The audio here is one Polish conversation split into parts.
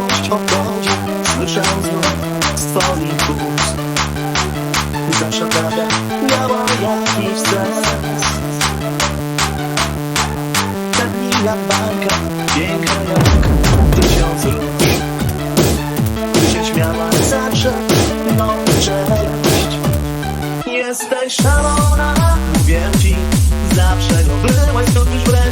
miłość obchodzi Słyszę znów z twoich ust. Zawsze prawda miała jakiś sens. Tak mi jak bajka, piękna jak tysiąc róż. Ty się śmiała zawsze, no cześć Jesteś szalona, mówię ci Zawsze go byłaś, to już wreszcie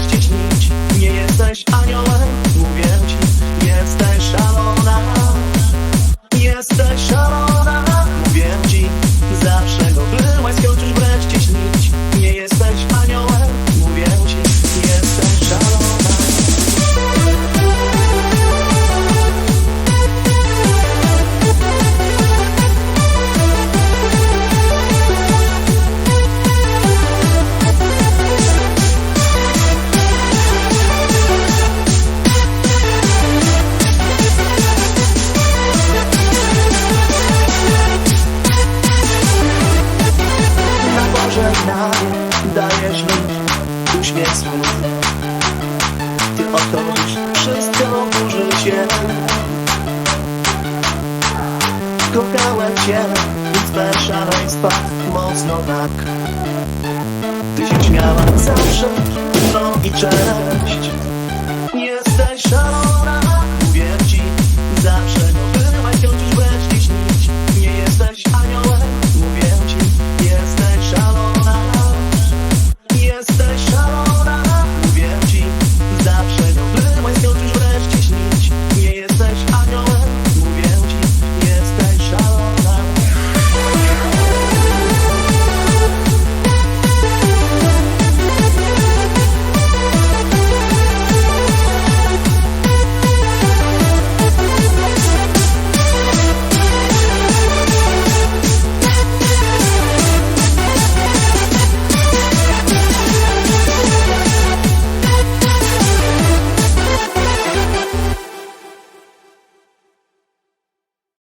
mi uśmiech swój Ty odchodzisz, wszystko się. Kochałem cię, więc bez szaleństwa mocno tak. Ty się śmiała zawsze, no i cześć. Jesteś szalona